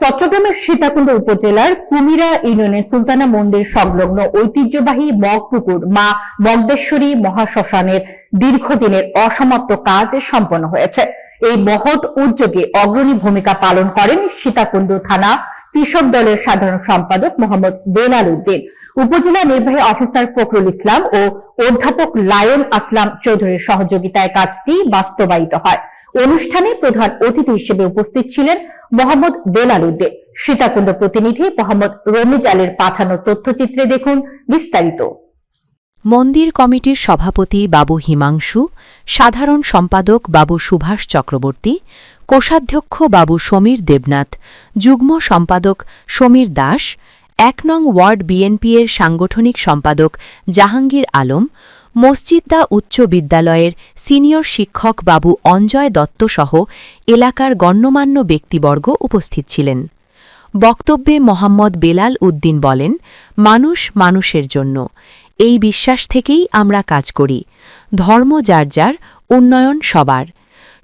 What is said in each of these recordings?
চট্টগ্রামের সীতাকুণ্ড উপজেলার কুমিরা ইউনিয়নের সুলতানা মন্দির সংলগ্ন ঐতিহ্যবাহী মগপুকুর মা মগদেশ্বরী মহাশ্মশানের দীর্ঘদিনের অসমাপ্ত কাজ সম্পন্ন হয়েছে। এই মহৎ উদ্যোগে অগ্রণী ভূমিকা পালন করেন সীতাকুণ্ড থানা কৃষক দলের সাধারণ সম্পাদক মোহাম্মদ বেলাল উদ্দিন, উপজেলা নির্বাহী অফিসার ফখরুল ইসলাম ও অধ্যাপক লায়ন আসলাম চৌধুরীর সহযোগিতায় কাজটি বাস্তবায়িত হয়। অনুষ্ঠানে প্রধান অতিথি হিসেবে উপস্থিত ছিলেন মোহাম্মদ বেলাল উদ্দিন। সীতাকুণ্ড প্রতিনিধি মোহাম্মদ রমিজ আলের পাঠানো তথ্যচিত্রে দেখুন বিস্তারিত। মন্দির কমিটির সভাপতি বাবু হিমাংশু, সাধারণ সম্পাদক বাবু সুভাষ চক্রবর্তী, কোষাধ্যক্ষ বাবু সমীর দেবনাথ, যুগ্ম সম্পাদক সমীর দাস, এক নং ওয়ার্ড বিএনপির সাংগঠনিক সম্পাদক জাহাঙ্গীর আলম মসজিদ্দা উচ্চ বিদ্যালয়ের সিনিয়র শিক্ষক বাবু অঞ্জয় দত্ত সহ এলাকার গণ্যমান্য ব্যক্তিবর্গ উপস্থিত ছিলেন। বক্তব্যে মোহাম্মদ বেলাল উদ্দিন বলেন, মানুষ মানুষের জন্য। এই বিশ্বাস থেকেই আমরা কাজ করি। ধর্ম যার যার, উন্নয়ন সবার।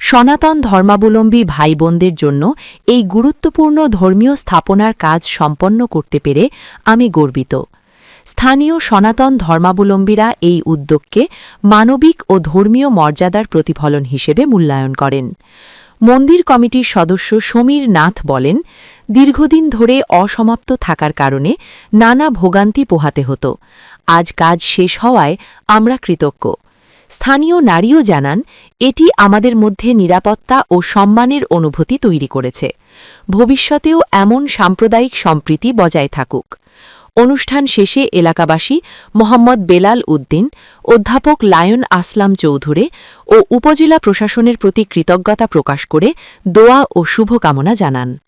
সনাতন ধর্মাবলম্বী ভাই বোনদের জন্য এই গুরুত্বপূর্ণ ধর্মীয় স্থাপনার কাজ সম্পন্ন করতে পেরে আমি গর্বিত। স্থানীয় সনাতন ধর্মাবলম্বীরা এই উদ্যোগকে মানবিক ও ধর্মীয় মর্যাদার প্রতিফলন হিসেবে মূল্যায়ন করেন। মন্দির কমিটির সদস্য সমীর নাথ বলেন দীর্ঘদিন ধরে অসমাপ্ত থাকার কারণে নানা ভোগান্তি পোহাতে হতো। আজ কাজ শেষ হওয়ায় আমরা কৃতজ্ঞ। স্থানীয় নারীও জানান, এটি আমাদের মধ্যে নিরাপত্তা ও সম্মানের অনুভূতি তৈরি করেছে। ভবিষ্যতেও এমন সাম্প্রদায়িক সম্প্রীতি বজায় থাকুক। অনুষ্ঠান শেষে এলাকাবাসী মোহাম্মদ বেলাল উদ্দিন, অধ্যাপক লায়ন আসলাম চৌধুরী ও উপজেলা প্রশাসনের প্রতি কৃতজ্ঞতা প্রকাশ করে দোয়া ও শুভকামনা জানান।